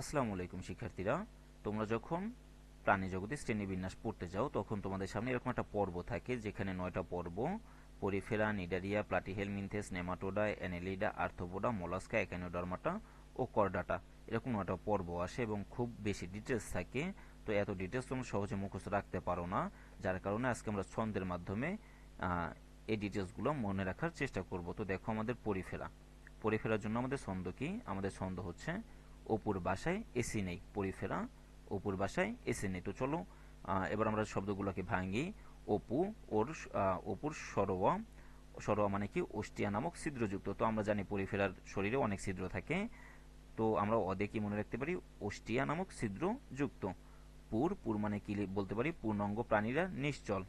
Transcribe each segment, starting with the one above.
আসসালামু আলাইকুম, শিক্ষার্থীরা। তোমরা যখন প্রাণী জগতে শ্রেণীবিন্যাস পড়তে যাও, তখন তোমাদের সামনে এরকম একটা পর্ব থাকে, যেখানে নয়টা পর্ব। Porifera, Cnidaria, প্লাটিহেল platyhelminthes nematoda, annelida arthropoda mollusca echinodermata ও করডাটা। এরকম নয়টা পর্ব আসে এবং খুব বেশি ডিটেলস থাকে। তো এত ডিটেলস তোমরা সহজে মুখস্থ রাখতে পারো না। যার কারণে আজকে আমরা ছন্দের মাধ্যমে এই ডিটেলসগুলো মনে রাখার চেষ্টা করব। তো দেখো আমাদের পরিফেরা। পরিফেরার জন্য আমাদের ছন্দ কি? আমাদের ছন্দ হচ্ছে অপুর বাসায় এসি নেই, পরিফেরা, অপুর বাসায় এসি নেই। তো চলো এবার আমরা শব্দগুলোকে ভাঙি। অপু, ওর অপুর সরোয়া সরোয়া মানে কি? অষ্টিয়া নামক ছিদ্রযুক্ত। তো আমরা জানি পরিফেরার শরীরে অনেক ছিদ্র থাকে। তো আমরা অদে কি মনে রাখতে পারি, অষ্টিয়া নামক ছিদ্র যুক্ত পুর পুর মানে কি বলতে পারি? পূর্ণাঙ্গ প্রাণীরা নিশ্চল।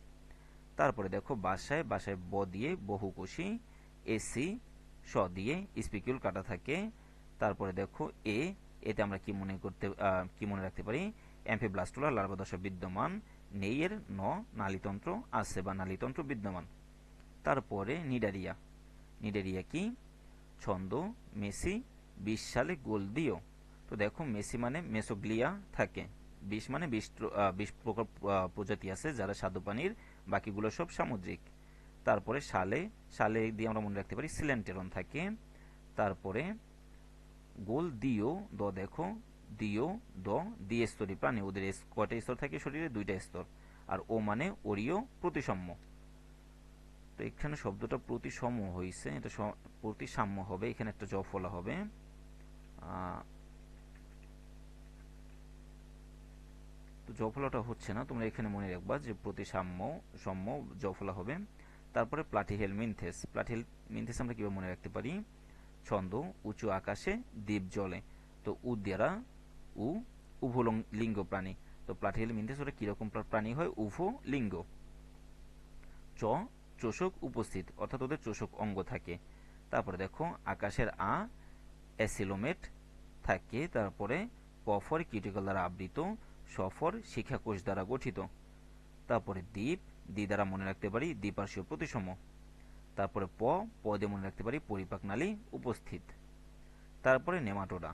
তারপরে দেখো, বাসায় বাসায় ব দিয়ে বহুকোষী এসি স দিয়ে স্পিকিউল কাটা থাকে। তারপরে দেখো, এ এতে আমরা কি মনে করতে কি মনে রাখতে পারি? অ্যাম্ফিব্লাস্টুলা লার্ভাদশা বিদ্যমান নেই এর ন নালীতন্ত্র, আছে বা নালীতন্ত্র বিদ্যমান। তারপরে নিডারিয়া। নিডারিয়া কি? ছন্দ, মেসি, বিশ সালে গোল দিও তো দেখো, মেসি মানে মেসোগ্লিয়া থাকে। বিষ মানে বিশ বিশ প্রকার প্রজাতি আছে যারা স্বাদু পানির বাকিগুলো সব সামুদ্রিক। তারপরে সালে সালে দিয়ে আমরা মনে রাখতে পারি সিলেন্টেরন থাকে। তারপরে গোল দিও, দ দেখো, দিও, দ, দিয়ে স্তরী প্রাণী। ওদের কয়টা স্তর থাকে শরীরে? দুইটা স্তর। আর ও মানে ওরিও প্রতিসাম্য। তো এখানে শব্দটা প্রতিসম হয়েছে এটা প্রতিসাম্য হবে। এখানে একটা জ ফলা হবে। তো জফলাটা হচ্ছে না। তোমরা এখানে মনে রাখবা যে প্রতিসাম্য, সাম্য জফলা হবে। তারপরে প্লাটিহেল মিনথেস। প্লাটিহেল মিনথেস আমরা কীভাবে মনে রাখতে পারি? ছন্দ উঁচু আকাশে দ্বীপ জলে তো উদ্যারা উ, উভ লিঙ্গ প্রাণী। তো প্লাটিহেল মিনথেস ওটা কীরকম প্রাণী হয়? উভ লিঙ্গ। চ, চোষক উপস্থিত, অর্থাৎ ওদের চোষক অঙ্গ থাকে। তারপরে দেখো, আকাশের আ, অ্যাসিলোমেট থাকে। তারপরে কফর কিউটিকল দ্বারা আবৃত সফর শিক্ষাকোষ দ্বারা গঠিত। তারপরে দ্বীপ, দ্বি দ্বারা মনে রাখতে পারি দ্বিপার্শ্বীয় প্রতিসম। তারপরে প প দিয়ে মনে রাখতে পারি, পরিপাক নালী উপস্থিত। তারপরে নেমাটোডা।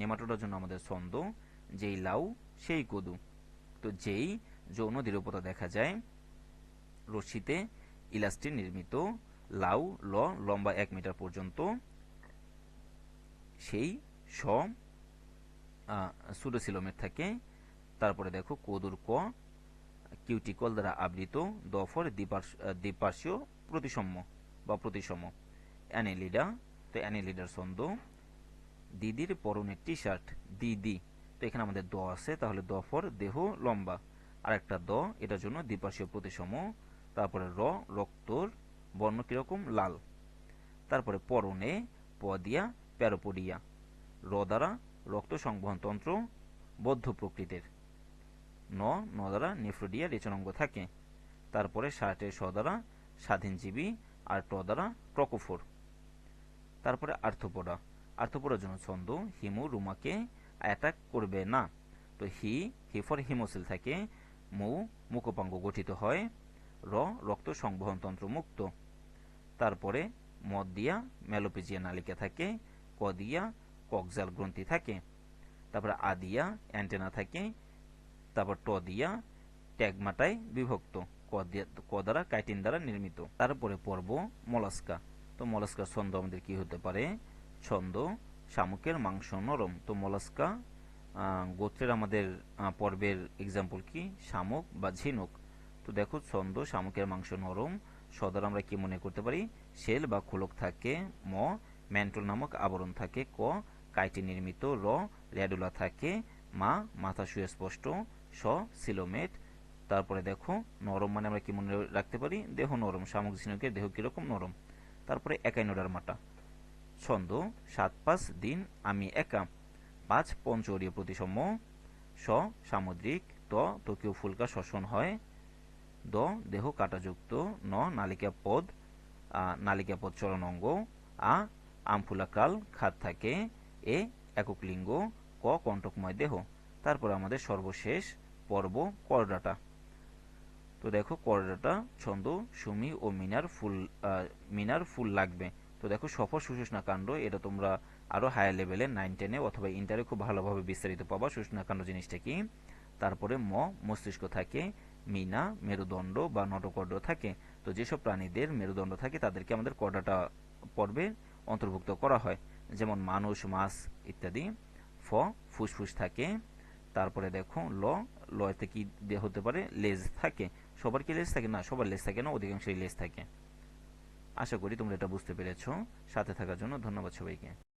নেমাটোডার জন্য আমাদের ছন্দ, যেই লাউ, সেই কদু। তো যেই যৌন দৃঢ়পতা দেখা যায়, রশ্মিতে ইলাস্টিন নির্মিত, লাউ, ল, লম্বা এক মিটার পর্যন্ত, সেই স সুডোসিলোমের থাকে। তারপরে দেখো কদুর ক, কিউটিকল দ্বারা আবৃত দফর দ্বিপার্শ্বীয় প্রতিসম্য। বা প্রতিসম। অ্যানেলিডা তো অ্যানেলিডার ছন্দ দিদির পরনের টি শার্ট দিদি। তো এখানে আমাদের দ আছে, তাহলে দ ফর দেহ, লম্বা। আর একটা দ, এটার জন্য দ্বিপার্শ্বীয় প্রতিসম। তারপরে র, রক্তর, বর্ণ কীরকম? লাল। তারপরে পরনে প দিয়া প্যারোপোডিয়া। র দ্বারা রক্ত সংবহন তন্ত্র, বদ্ধ প্রকৃতির। ন ন দ্বারা নেফ্রোডিয়া, রেচনাঙ্গ থাকে। তারপরে শার্টের স দ্বারা স্বাধীনজীবী আর ট দ্বারা প্রকোফোর। তারপরে আর্থপোডা। আর্থপোডার জন্য ছন্দ, হিমু, রুমাকে অ্যাটাক করবে না। তো হি হি ফর হিমোসিল থাকে মু, মুখপাঙ্গ গঠিত হয়। র, রক্ত সংবহন তন্ত্র মুক্ত। তারপরে মদ দিয়া ম্যালোপেজিয়া নালিকা থাকে, ক দিয়া কক্সাল গ্রন্থি থাকে। তারপরে আদিয়া অ্যান্টেনা থাকে, তারপর ট দিয়া ট্যাগমাটায় বিভক্ত। ক দ্বারা কাইটিন দ্বারা নির্মিত। তারপরে পর্ব, মলাস্কা। তো মলাস্কার ছন্দ আমাদের কি হতে পারে? ছন্দ, শামুকের মাংস নরম। তো মলাস্কা গোত্রের আমাদের পর্বের এক্সাম্পল কি? শামুক বা ঝিনুক। তো দেখো, ছন্দ, শামুকের মাংস নরম। সদর আমরা কি মনে করতে পারি? শেল বা খোলক থাকে, ম, ম্যান্টল নামক আবরণ থাকে, ক, কাইটি নির্মিত, র র্যাডুলা থাকে, মা, মাথা সুস্পষ্ট, স, সিলোমেট তারপরে দেখো নরম মানে আমরা কি মনে রাখতে পারি? দেহ নরম শামুক ঝিনুকের দেহ কীরকম নরম? তারপরে একাই নোডার মাটা ছন্দ, সাত পাঁচ দিন, আমি একা। পাঁচ পঞ্চরীয় প্রতিসম। স, সামুদ্রিক। ত টোকিও ফুলকা শ্বসন হয়। দ, দেহ কাটাযুক্ত। ন, নালিকা পদ নালিকা পদ চলন অঙ্গ। আ, আমফুলাকাল খাত থাকে। এ, একক লিঙ্গ। ক, কণ্টকময় দেহ। তারপর আমাদের সর্বশেষ পর্ব, করডাটা। তো দেখো করডাটা ছন্দ, সুমি ও মিনার ফুল মিনার ফুল লাগবে। তো দেখো সফর সুষুষ্ণা কাণ্ড, এটা তোমরা আরও হায়ার লেভেলে নাইন টেনে অথবা ইন্টারে খুব ভালোভাবে বিস্তারিত পাবা। সুষুষ্ণা কাণ্ড জিনিসটা কি? তারপরে ম, মস্তিষ্ক থাকে, মিনা, মেরুদণ্ড বা নটকর্ড থাকে। তো যেসব প্রাণীদের মেরুদণ্ড থাকে, তাদেরকে আমাদের কর্ডাটা পর্বে অন্তর্ভুক্ত করা হয়। যেমন মানুষ, মাছ ইত্যাদি। ফ, ফুসফুস থাকে। তারপরে দেখো ল লতে কি হতে পারে? লেজ থাকে। সবার কি লেস থাকে? না, সবার লেস থাকে না, অধিকাংশই লেস থাকে। আশা করি তোমরা এটা বুঝতে পেরেছ। সাথে থাকার জন্য ধন্যবাদ সবাইকে।